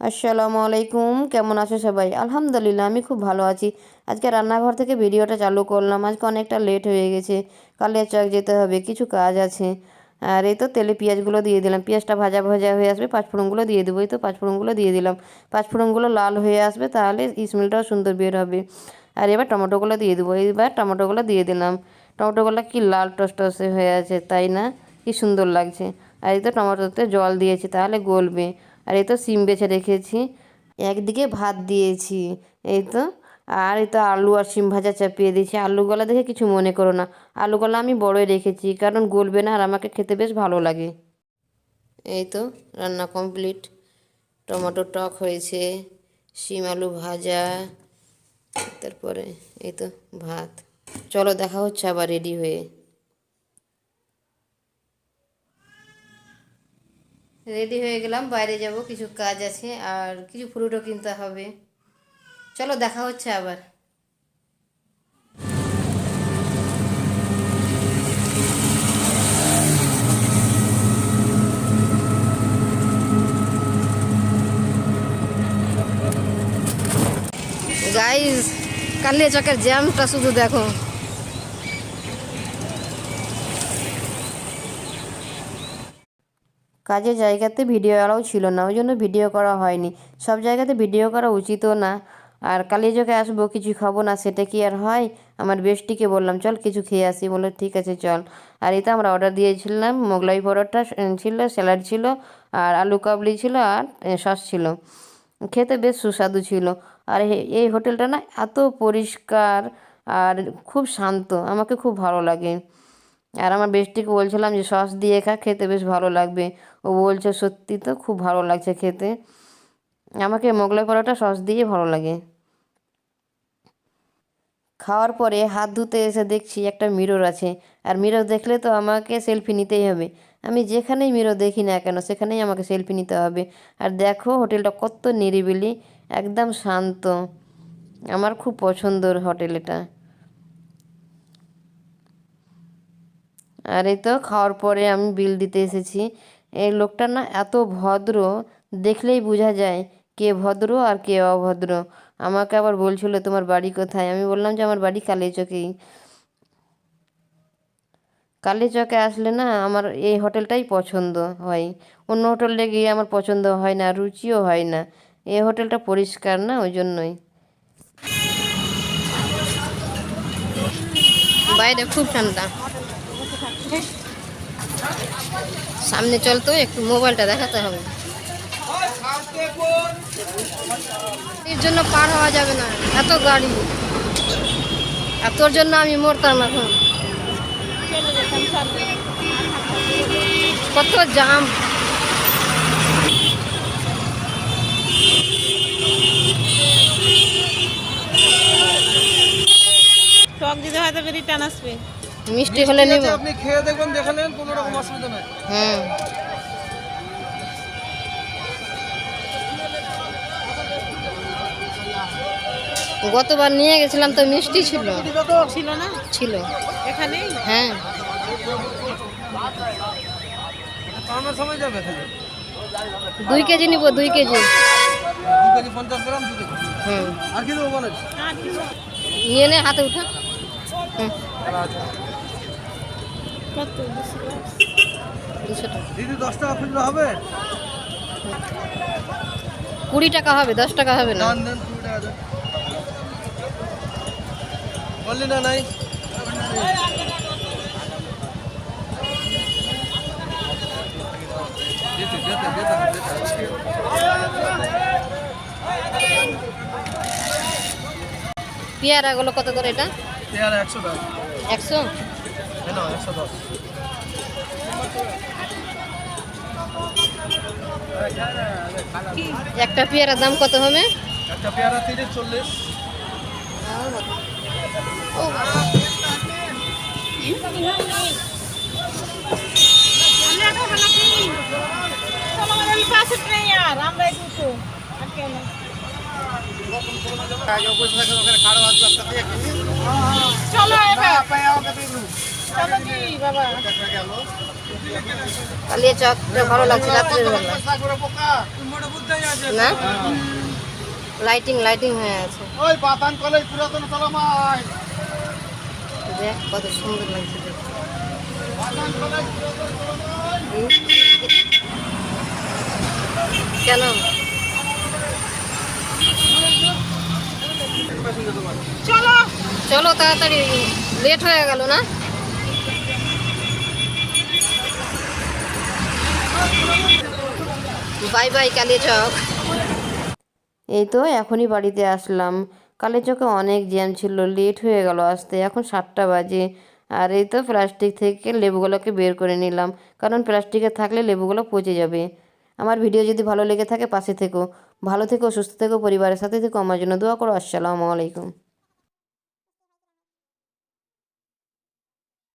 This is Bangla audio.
আসসালামু আলাইকুম। কেমন আছো সবাই? আলহামদুলিল্লাহ, আমি খুব ভালো আছি। আজকে রান্নাঘর থেকে ভিডিওটা চালু করলাম। আজকে অনেকটা লেট হয়ে গেছে। কালিয়া চক যেতে হবে, কিছু কাজ আছে। আর এই তো তেলে পেঁয়াজগুলো দিয়ে দিলাম। পেঁয়াজটা ভাজা ভাজা হয়ে আসবে পাঁচফোড়নগুলো দিয়ে দেবো। এই তো পাঁচফোড়নগুলো দিয়ে দিলাম। পাঁচফোড়নগুলো লাল হয়ে আসবে, তাহলে স্মেলটাও সুন্দর বের হবে। আর এবার টমেটোগুলো দিয়ে দেবো। এইবার টমেটোগুলো দিয়ে দিলাম। টমেটোগুলো কি লাল টসটসে হয়ে আছে, তাই না? কি সুন্দর লাগছে। আর এই তো টমেটোতে জল দিয়েছি, তাহলে গলবে। আর এই তো সিম বেছে রেখেছি। একদিকে ভাত দিয়েছি, এই তো। আর এই তো আলু আর সিম ভাজা চাপিয়ে দিয়েছি। আলুগুলা দেখে কিছু মনে করো না। আলুগুলো আমি বড়ই রেখেছি, কারণ গলবে না আর আমাকে খেতে বেশ ভালো লাগে। এই তো রান্না কমপ্লিট। টমেটো টক হয়েছে শিম আলু ভাজা, তারপরে এই তো ভাত। চলো দেখা হচ্ছে আবার রেডি হয়ে। রেডি হয়ে গেলাম, বাইরে যাব, কিছু কাজ আছে আর কিছু ফ্রুটও কিনতে হবে। চলো দেখা হচ্ছে আবার। গাইজ কালিয়া চকের জ্যামটা শুধু দেখো। কাজের জায়গাতে ভিডিও এলাও ছিল না ওই জন্য ভিডিও করা হয়নি। সব জায়গাতে ভিডিও করা উচিতও না। আর কালিয়াচকে আসব, কিছু খাব না, সেটা কি আর হয়? আমার বেশটিকে বললাম, চল কিছু খেয়ে আসি। বলে, ঠিক আছে, চল। আর এটা আমরা অর্ডার দিয়েছিলাম, মোগলাই পরোটা ছিল স্যালাড ছিল, আর আলু কাবলি ছিল, আর সস ছিল। খেতে বেশ সুস্বাদু ছিল। আর এই হোটেলটা না এত পরিষ্কার আর খুব শান্ত, আমাকে খুব ভালো লাগে। আর আমার বেশটিকে বলছিলাম যে, সস দিয়ে খা, খেতে বেশ ভালো লাগবে। ও বলছে, সত্যি তো খুব ভালো লাগছে খেতে। আমাকে মোগলাই পরোটা, সস দিয়ে ভালো লাগে। খাওয়ার পরে হাত ধুতে এসে দেখছি একটা মিরর আছে। আর মিরর দেখলে তো আমাকে সেলফি নিতেই হবে। আমি যেখানেই মিরর দেখি না কেন, সেখানেই আমাকে সেলফি নিতে হবে। আর দেখো, হোটেলটা কত নিরিবিলি, একদম শান্ত। আমার খুব পছন্দর হোটেল এটা। আর এই তো খাওয়ার পরে আমি বিল দিতে এসেছি। এই লোকটা না এত ভদ্র, দেখলেই বোঝা যায় কে ভদ্র আর কে অভদ্র। আমাকে আবার বলছিল, তোমার বাড়ি কোথায়? আমি বললাম যে, আমার বাড়ি কালীচকেই। কালীচকে আসলে না আমার এই হোটেলটাই পছন্দ হয়। অন্য হোটেলে গিয়ে আমার পছন্দ হয় না, রুচিও হয় না। এই হোটেলটা পরিষ্কার না ওই জন্যই। বাইরে খুব ঠান্ডা। সামনে চলতো একটু মোবাইলটা দেখাতে হবে। এর জন্য পার হওয়া যাবে না, এত গাড়ি। আর তোর জন্য আমি মরতাম এখন। কত জাম। টক দিতে হয়তো রিটার্ন আসবে। মিষ্টি হলে নিব। আপনি খেয়ে দেখবেন দেখে নেন কোনো রকম অসুবিধা নাই। হুম। গতবার নিয়ে গেছিলাম তো মিষ্টি ছিল। ছিল না? ছিল। এখানেই হ্যাঁ। দুই কেজি নিব দুই কেজি। কিছু নিয়ে নে হাতে উঠা। দিদি দশ টাকা খুচরো হবে? কুড়ি টাকা হবে দশ টাকা হবে না। বললি না নাই? পেয়ারাগুলো কত করে এটা? পেয়ারা একশো টাকা একশো? কেন একশো দশ। একটা পেয়ারার দাম কত হবে? একটা পেয়ারা তিরিশ চল্লিশ। আমরা দুটো। আর কেউ না চলো এবার চলো কি বাবা কালিয়া চকটা ভালো লাগছে না? লাইটিং লাইটিং হয়ে আছে। ওই পাতান কলেজ পুরাতন সালামাই দেখ কত সুন্দর লাগছে। কেন? চলো। চলো তাড়াতাড়ি। লেট হয়ে গেল না? Bye bye Kalichak. এই তো এখনই বাড়িতে আসলাম। কালী চকে অনেক জ্যাম ছিল লেট হয়ে গেল আসতে। এখন সাতটা বাজে। আর এই তো প্লাস্টিক থেকে লেবুগুলোকে বের করে নিলাম। কারণ প্লাস্টিকে থাকলে লেবুগুলো পচে যাবে। আমার ভিডিও যদি ভালো লেগে থাকে পাশে থেকো। ভালো থেকো সুস্থ থেকো পরিবারের সাথে থেকো। আমার জন্য দোয়া করো। আসসালামু আলাইকুম।